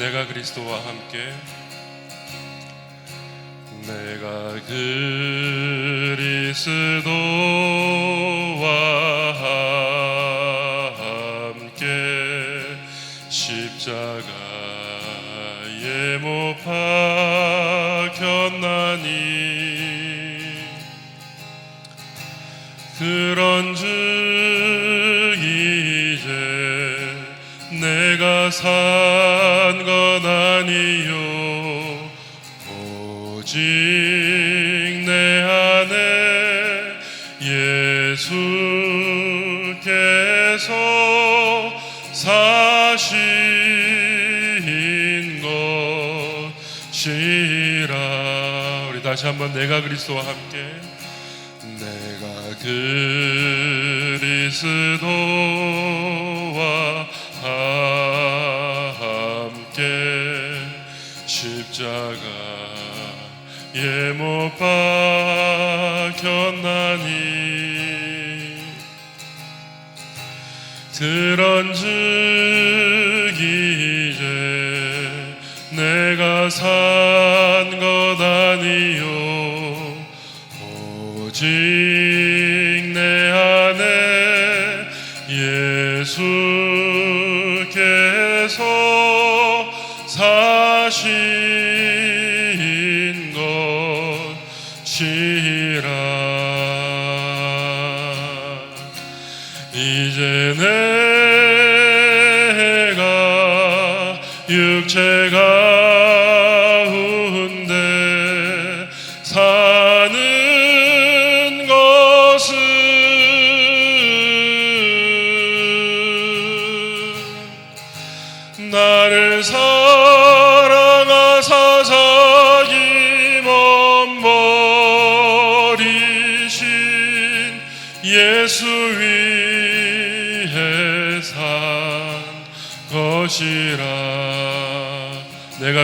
내가 그리스도와 함께 내가 그리스도와 함께 십자가에 못 박혔나니 그런즉 산 건 아니요. 오직 내 안에 예수께서 사신 것이라. 우리 다시 한번 내가 그리스도와 함께 내가 그리스도와 십자가에 못 박혔나니. 그런즉 이제 내가 산 것 아니요. 오직 내 안에 예수 육체 가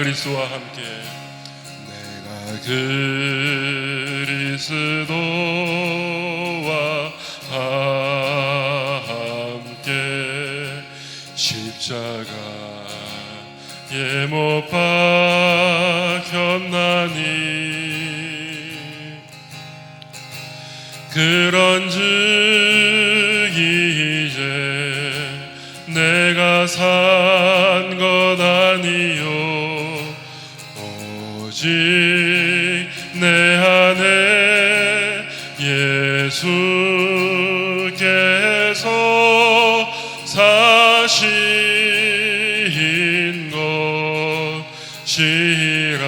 그리스도와 함께. 내가 그리스도와 함께 십자가에 못 박혔나니. 그런즉 것이라.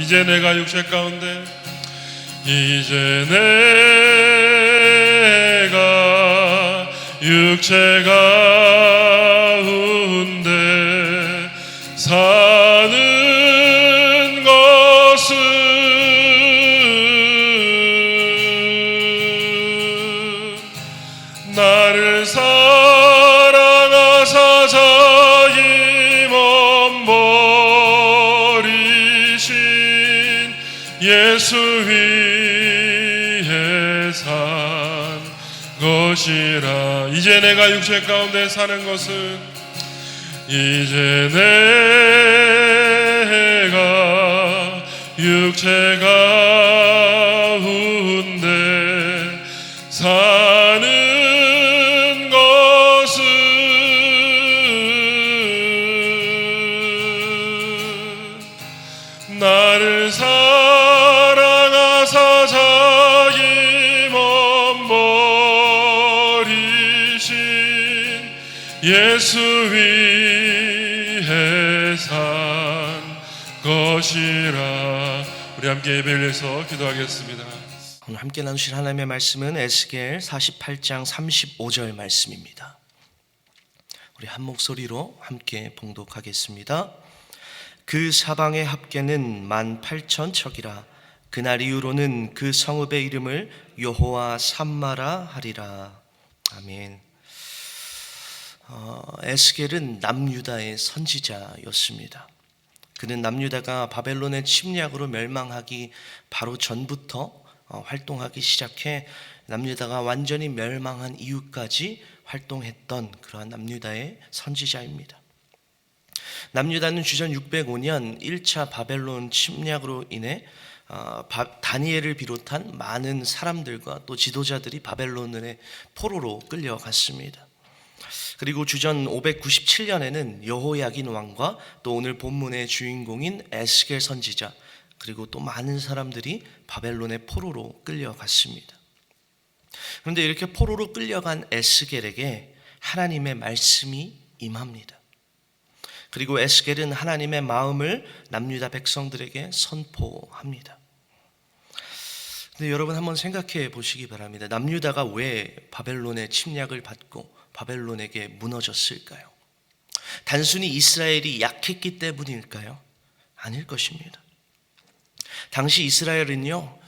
이제 내가 육체 가운데 이제 내가 육체 가운데 사 위해 산 것이라. 이제 내가 육체 가운데 사는 것은 이제 내가 육체 가운데 사는 예수 위해 산 것이라 우리 함께 예배를 기도하겠습니다. 오늘 함께 나누실 하나님의 말씀은 에스겔 48장 35절 말씀입니다. 우리 한 목소리로 함께 봉독하겠습니다. 그 사방의 합계는 만 팔천 척이라 그날 이후로는 그 성읍의 이름을 여호와 삼마라 하리라. 아멘. 어, 에스겔은 남유다의 선지자였습니다. 그는 남유다가 바벨론의 침략으로 멸망하기 바로 전부터 어, 활동하기 시작해 남유다가 완전히 멸망한 이후까지 활동했던 그러한 남유다의 선지자입니다. 남유다는 주전 605년 1차 바벨론 침략으로 인해 어, 바- 다니엘을 비롯한 많은 사람들과 또 지도자들이 바벨론의 포로로 끌려갔습니다. 그리고 주전 597년에는 여호야긴 왕과 또 오늘 본문의 주인공인 에스겔 선지자 그리고 또 많은 사람들이 바벨론의 포로로 끌려갔습니다. 그런데 이렇게 포로로 끌려간 에스겔에게 하나님의 말씀이 임합니다. 그리고 에스겔은 하나님의 마음을 남유다 백성들에게 선포합니다. 근데 여러분 한번 생각해 보시기 바랍니다. 남유다가 왜 바벨론의 침략을 받고 바벨론에게 무너졌을까요? 단순히 이스라엘이 약했기 때문일까요? 아닐 것입니다. 당시 이스라엘은요,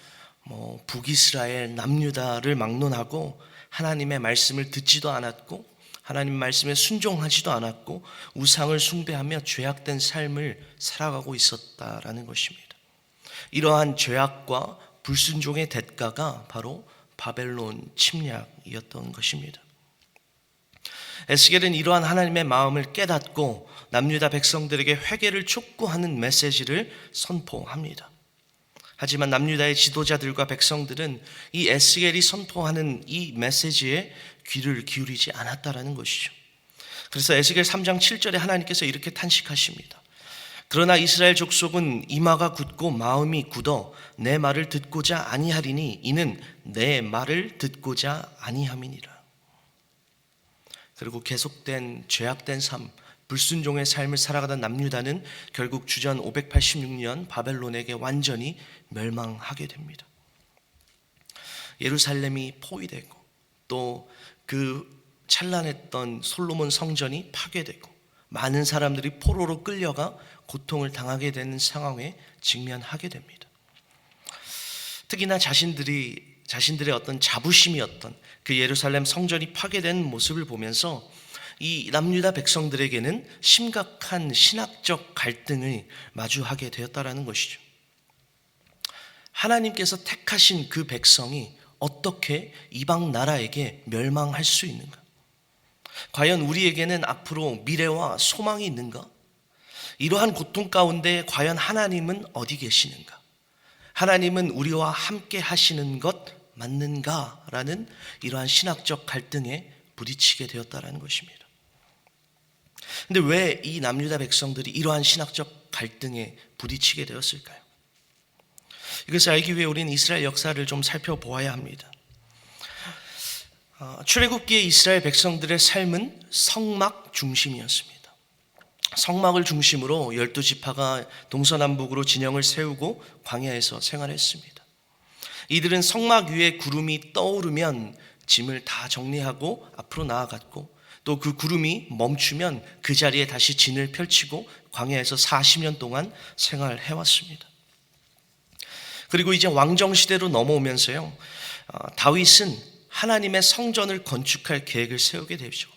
뭐 북이스라엘, 남유다를 막론하고 하나님의 말씀을 듣지도 않았고 하나님 말씀에 순종하지도 않았고 우상을 숭배하며 죄악된 삶을 살아가고 있었다라는 것입니다. 이러한 죄악과 불순종의 대가가 바로 바벨론 침략이었던 것입니다. 에스겔은 이러한 하나님의 마음을 깨닫고 남유다 백성들에게 회개를 촉구하는 메시지를 선포합니다. 하지만 남유다의 지도자들과 백성들은 이 에스겔이 선포하는 이 메시지에 귀를 기울이지 않았다라는 것이죠. 그래서 에스겔 3장 7절에 하나님께서 이렇게 탄식하십니다. 그러나 이스라엘 족속은 이마가 굳고 마음이 굳어 내 말을 듣고자 아니하리니 이는 내 말을 듣고자 아니함이니라. 그리고 계속된 죄악된 삶, 불순종의 삶을 살아가던 남유다는 결국 주전 586년 바벨론에게 완전히 멸망하게 됩니다. 예루살렘이 포위되고 또 그 찬란했던 솔로몬 성전이 파괴되고 많은 사람들이 포로로 끌려가 고통을 당하게 되는 상황에 직면하게 됩니다. 특히나 자신들이 자신들의 어떤 자부심이었던 그 예루살렘 성전이 파괴된 모습을 보면서 이 남유다 백성들에게는 심각한 신학적 갈등을 마주하게 되었다라는 것이죠. 하나님께서 택하신 그 백성이 어떻게 이방 나라에게 멸망할 수 있는가? 과연 우리에게는 앞으로 미래와 소망이 있는가? 이러한 고통 가운데 과연 하나님은 어디 계시는가? 하나님은 우리와 함께 하시는 것 맞는가? 라는 이러한 신학적 갈등에 부딪히게 되었다라는 것입니다. 근데 왜 이 남유다 백성들이 이러한 신학적 갈등에 부딪히게 되었을까요? 이것을 알기 위해 우리는 이스라엘 역사를 좀 살펴보아야 합니다. 어, 출애굽기의 이스라엘 백성들의 삶은 성막 중심이었습니다. 성막을 중심으로 열두 지파가 동서남북으로 진영을 세우고 광야에서 생활했습니다. 이들은 성막 위에 구름이 떠오르면 짐을 다 정리하고 앞으로 나아갔고 또 그 구름이 멈추면 그 자리에 다시 진을 펼치고 광야에서 40년 동안 생활해 왔습니다. 그리고 이제 왕정 시대로 넘어오면서요. 어, 다윗은 하나님의 성전을 건축할 계획을 세우게 되죠.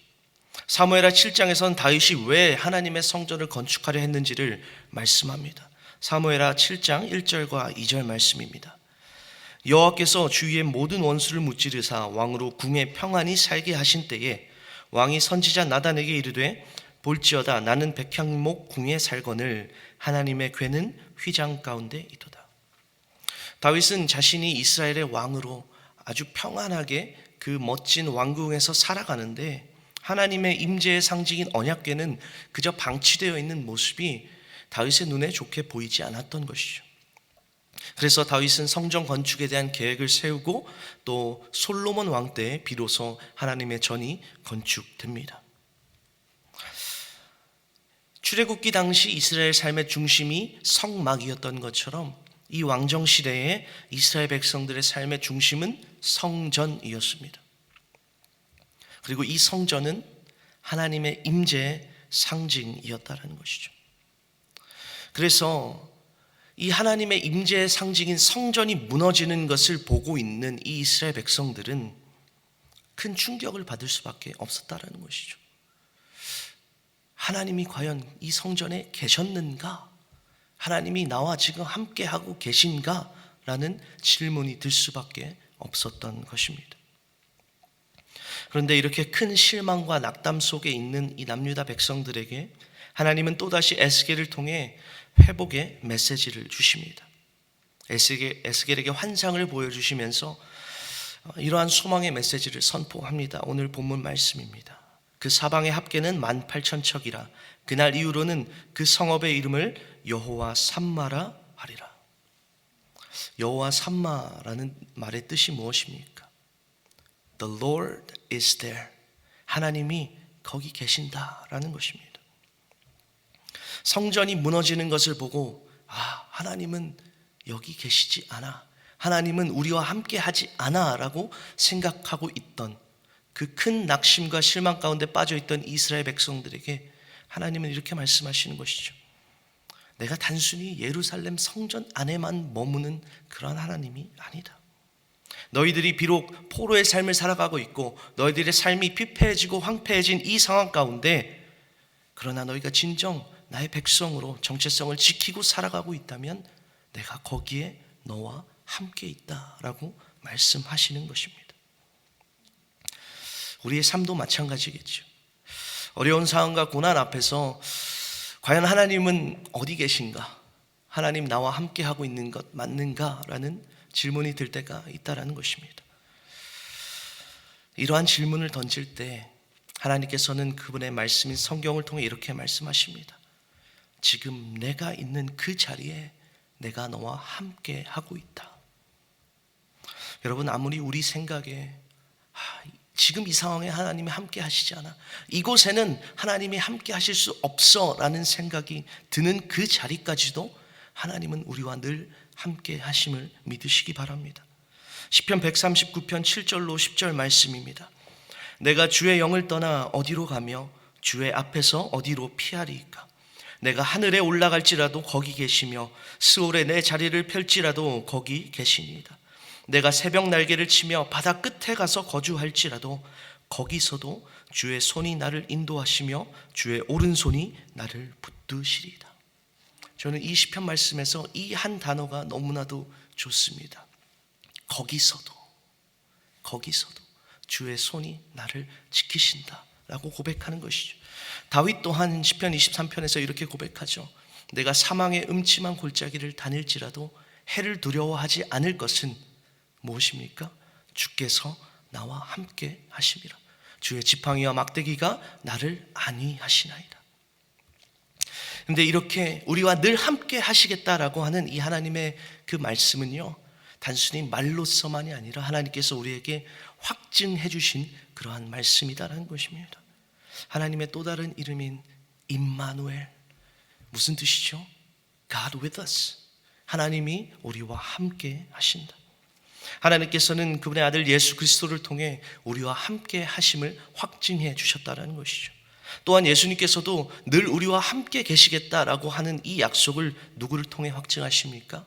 사무엘하 7장에서는 다윗이 왜 하나님의 성전을 건축하려 했는지를 말씀합니다. 사무엘하 7장 1절과 2절 말씀입니다. 여호와께서 주위의 모든 원수를 무찌르사 왕으로 궁에 평안히 살게 하신 때에 왕이 선지자 나단에게 이르되 볼지어다 나는 백향목 궁에 살거늘 하나님의 괴는 휘장 가운데 있도다. 다윗은 자신이 이스라엘의 왕으로 아주 평안하게 그 멋진 왕궁에서 살아가는데 하나님의 임재의 상징인 언약궤는 그저 방치되어 있는 모습이 다윗의 눈에 좋게 보이지 않았던 것이죠. 그래서 다윗은 성전 건축에 대한 계획을 세우고 또 솔로몬 왕 때 비로소 하나님의 전이 건축됩니다. 출애굽기 당시 이스라엘 삶의 중심이 성막이었던 것처럼 이 왕정 시대에 이스라엘 백성들의 삶의 중심은 성전이었습니다. 그리고 이 성전은 하나님의 임재의 상징이었다라는 것이죠. 그래서 이 하나님의 임재의 상징인 성전이 무너지는 것을 보고 있는 이 이스라엘 백성들은 큰 충격을 받을 수밖에 없었다라는 것이죠. 하나님이 과연 이 성전에 계셨는가? 하나님이 나와 지금 함께 하고 계신가? 라는 질문이 들 수밖에 없었던 것입니다. 그런데 이렇게 큰 실망과 낙담 속에 있는 이 남유다 백성들에게 하나님은 또다시 에스겔을 통해 회복의 메시지를 주십니다. 에스겔, 에스겔에게 환상을 보여주시면서 어, 이러한 소망의 메시지를 선포합니다. 오늘 본문 말씀입니다. 그 사방의 합계는 만 팔천 척이라 그날 이후로는 그 성읍의 이름을 여호와 삼마라 하리라. 여호와 삼마라는 말의 뜻이 무엇입니까? The Lord is there. 하나님이 거기 계신다라는 것입니다. 성전이 무너지는 것을 보고 아, 하나님은 여기 계시지 않아. 하나님은 우리와 함께 하지 않아 라고 생각하고 있던 그 큰 낙심과 실망 가운데 빠져 있던 이스라엘 백성들에게 하나님은 이렇게 말씀하시는 것이죠. 내가 단순히 예루살렘 성전 안에만 머무는 그런 하나님이 아니다. 너희들이 비록 포로의 삶을 살아가고 있고 너희들의 삶이 피폐해지고 황폐해진 이 상황 가운데 그러나 너희가 진정 나의 백성으로 정체성을 지키고 살아가고 있다면 내가 거기에 너와 함께 있다라고 말씀하시는 것입니다. 우리의 삶도 마찬가지겠죠. 어려운 상황과 고난 앞에서 과연 하나님은 어디 계신가? 하나님 나와 함께 하고 있는 것 맞는가라는 질문이 들 때가 있다라는 것입니다. 이러한 질문을 던질 때 하나님께서는 그분의 말씀인 성경을 통해 이렇게 말씀하십니다. 지금 내가 있는 그 자리에 내가 너와 함께 하고 있다. 여러분 아무리 우리 생각에 아, 지금 이 상황에 하나님이 함께 하시지 않아. 이곳에는 하나님이 함께 하실 수 없어 라는 생각이 드는 그 자리까지도 하나님은 우리와 늘 함께 하심을 믿으시기 바랍니다. 시편 139편 7절로 10절 말씀입니다. 내가 주의 영을 떠나 어디로 가며 주의 앞에서 어디로 피하리이까? 내가 하늘에 올라갈지라도 거기 계시며 스올에 내 자리를 펼지라도 거기 계시니이다. 내가 새벽 날개를 치며 바다 끝에 가서 거주할지라도 거기서도 주의 손이 나를 인도하시며 주의 오른손이 나를 붙드시리이다. 저는 이 시편 말씀에서 이 한 단어가 너무나도 좋습니다. 거기서도 거기서도 주의 손이 나를 지키신다 라고 고백하는 것이죠. 다윗 또한 시편 23편에서 이렇게 고백하죠. 내가 사망의 음침한 골짜기를 다닐지라도 해를 두려워하지 않을 것은 무엇입니까? 주께서 나와 함께 하심이라. 주의 지팡이와 막대기가 나를 안위하시나이다. 근데 이렇게 우리와 늘 함께 하시겠다라고 하는 이 하나님의 그 말씀은요. 단순히 말로서만이 아니라 하나님께서 우리에게 확증해 주신 그러한 말씀이다라는 것입니다. 하나님의 또 다른 이름인 임마누엘 무슨 뜻이죠? God with us. 하나님이 우리와 함께 하신다. 하나님께서는 그분의 아들 예수 그리스도를 통해 우리와 함께 하심을 확증해 주셨다라는 것이죠. 또한 예수님께서도 늘 우리와 함께 계시겠다라고 하는 이 약속을 누구를 통해 확증하십니까?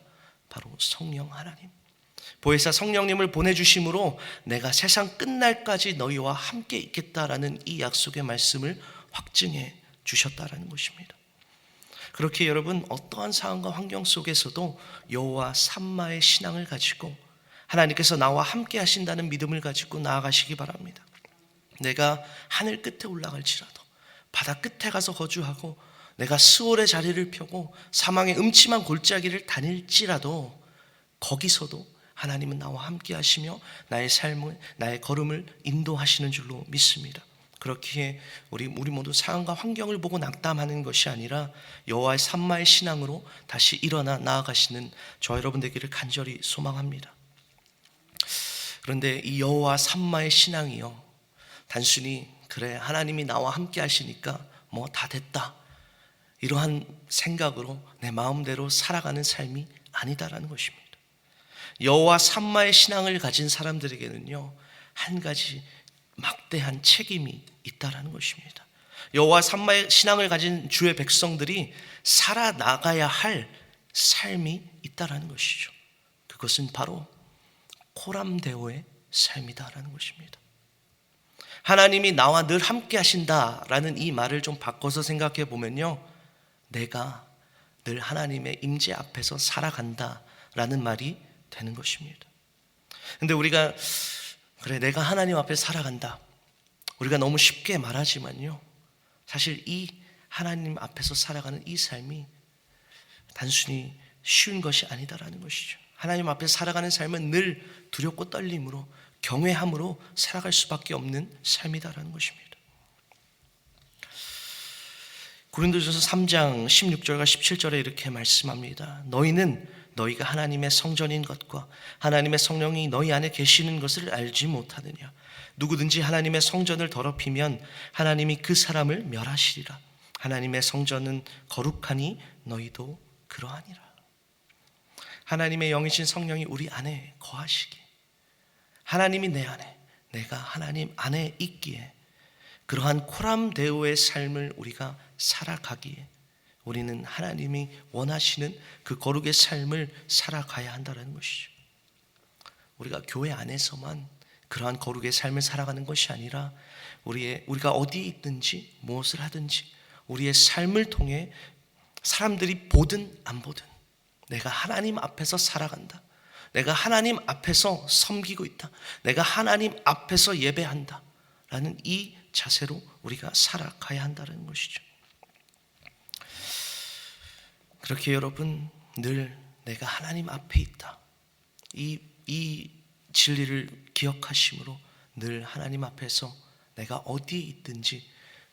바로 성령 하나님. 보혜사 성령님을 보내주심으로 내가 세상 끝날까지 너희와 함께 있겠다라는 이 약속의 말씀을 확증해 주셨다라는 것입니다. 그렇게 여러분 어떠한 상황과 환경 속에서도 여호와 삼마의 신앙을 가지고 하나님께서 나와 함께 하신다는 믿음을 가지고 나아가시기 바랍니다. 내가 하늘 끝에 올라갈지라도 바다 끝에 가서 거주하고 내가 스올의 자리를 펴고 사망의 음침한 골짜기를 다닐지라도 거기서도 하나님은 나와 함께 하시며 나의 삶을 나의 걸음을 인도하시는 줄로 믿습니다. 그렇기에 우리 우리 모두 상황과 환경을 보고 낙담하는 것이 아니라 여호와의 산마의 신앙으로 다시 일어나 나아가시는 저 여러분들에게를 간절히 소망합니다. 그런데 이 여호와 산마의 신앙이요 단순히 그래 하나님이 나와 함께 하시니까 뭐 다 됐다 이러한 생각으로 내 마음대로 살아가는 삶이 아니다라는 것입니다. 여호와 삼마의 신앙을 가진 사람들에게는요 한 가지 막대한 책임이 있다라는 것입니다. 여호와 삼마의 신앙을 가진 주의 백성들이 살아 나가야 할 삶이 있다라는 것이죠. 그것은 바로 코람데오의 삶이다라는 것입니다. 하나님이 나와 늘 함께 하신다라는 이 말을 좀 바꿔서 생각해 보면요. 내가 늘 하나님의 임재 앞에서 살아간다라는 말이 되는 것입니다. 근데 우리가 그래 내가 하나님 앞에 살아간다. 우리가 너무 쉽게 말하지만요. 사실 이 하나님 앞에서 살아가는 이 삶이 단순히 쉬운 것이 아니다라는 것이죠. 하나님 앞에 살아가는 삶은 늘 두렵고 떨림으로 경외함으로 살아갈 수밖에 없는 삶이다라는 것입니다. 고린도전서 3장 16절과 17절에 이렇게 말씀합니다. 너희는 너희가 하나님의 성전인 것과 하나님의 성령이 너희 안에 계시는 것을 알지 못하느냐? 누구든지 하나님의 성전을 더럽히면 하나님이 그 사람을 멸하시리라. 하나님의 성전은 거룩하니 너희도 그러하니라. 하나님의 영이신 성령이 우리 안에 거하시기 하나님이 내 안에 내가 하나님 안에 있기에 그러한 코람데오의 삶을 우리가 살아가기에 우리는 하나님이 원하시는 그 거룩의 삶을 살아가야 한다는 것이죠. 우리가 교회 안에서만 그러한 거룩의 삶을 살아가는 것이 아니라 우리의 우리가 어디에 있든지 무엇을 하든지 우리의 삶을 통해 사람들이 보든 안 보든 내가 하나님 앞에서 살아간다. 내가 하나님 앞에서 섬기고 있다. 내가 하나님 앞에서 예배한다. 라는 이 자세로 우리가 살아가야 한다는 것이죠. 그렇게 여러분 늘 내가 하나님 앞에 있다. 이, 이 진리를 기억하심으로 늘 하나님 앞에서 내가 어디에 있든지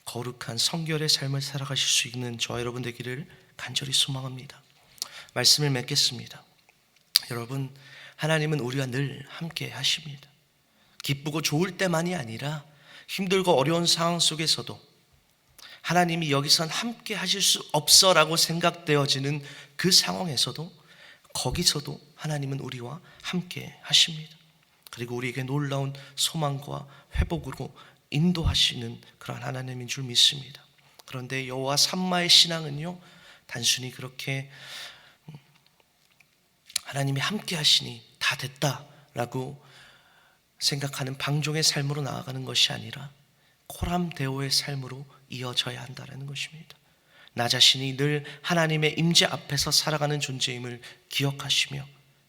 거룩한 성결의 삶을 살아가실 수 있는 저 여러분 되기를 간절히 소망합니다. 말씀을 맺겠습니다. 여러분, 하나님은 우리와 늘 함께 하십니다. 기쁘고 좋을 때만이 아니라 힘들고 어려운 상황 속에서도 하나님이 여기선 함께 하실 수 없어라고 생각되어지는 그 상황에서도 거기서도 하나님은 우리와 함께 하십니다. 그리고 우리에게 놀라운 소망과 회복으로 인도하시는 그런 하나님인 줄 믿습니다. 그런데 여호와 삼마의 신앙은요 단순히 그렇게 음, 하나님이 함께 하시니 다 됐다라고 생각하는 방종의 삶으로 나아가는 것이 아니라 코람데오의 삶으로 이어져야 한다는 것입니다. 나 자신이 늘 하나님의 임재 앞에서 살아가는 존재임을 기억하시며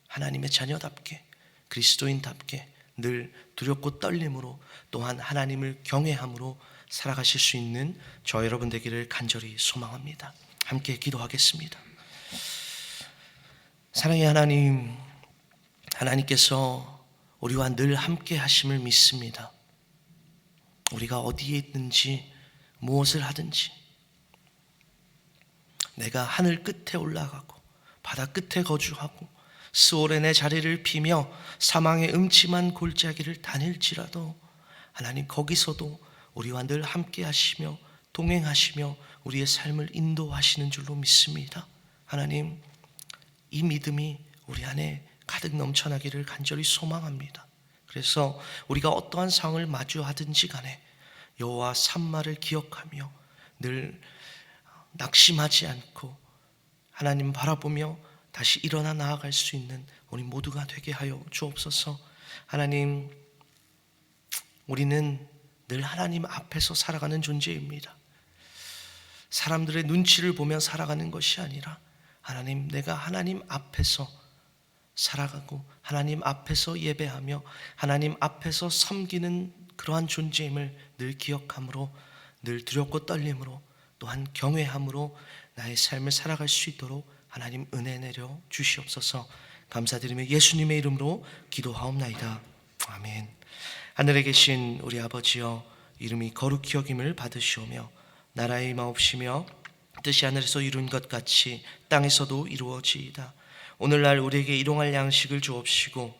하나님의 자녀답게 그리스도인답게 늘 두렵고 떨림으로 또한 하나님을 경외함으로 살아가실 수 있는 저 여러분 되기를 간절히 소망합니다. 함께 기도하겠습니다. 사랑의 하나님, 하나님께서 우리와 늘 함께 하심을 믿습니다. 우리가 어디에 있든지 무엇을 하든지 내가 하늘 끝에 올라가고 바다 끝에 거주하고 스올에 내 자리를 피며 사망의 음침한 골짜기를 다닐지라도 하나님 거기서도 우리와 늘 함께 하시며 동행하시며 우리의 삶을 인도하시는 줄로 믿습니다. 하나님 이 믿음이 우리 안에 가득 넘쳐나기를 간절히 소망합니다. 그래서 우리가 어떠한 상황을 마주하든지 간에 여호와 삼마를 기억하며 늘 낙심하지 않고 하나님 바라보며 다시 일어나 나아갈 수 있는 우리 모두가 되게 하여 주옵소서. 하나님 우리는 늘 하나님 앞에서 살아가는 존재입니다. 사람들의 눈치를 보며 살아가는 것이 아니라 하나님 내가 하나님 앞에서 살아가고 하나님 앞에서 예배하며 하나님 앞에서 섬기는 그러한 존재임을 늘 기억함으로 늘 두렵고 떨림으로 또한 경외함으로 나의 삶을 살아갈 수 있도록 하나님 은혜 내려 주시옵소서 감사드리며 예수님의 이름으로 기도하옵나이다. 아멘. 하늘에 계신 우리 아버지여 이름이 거룩히 여김을 받으시오며 나라의 임하옵시며 뜻이 하늘에서 이룬 것 같이 땅에서도 이루어지이다. 오늘날 우리에게 일용할 양식을 주옵시고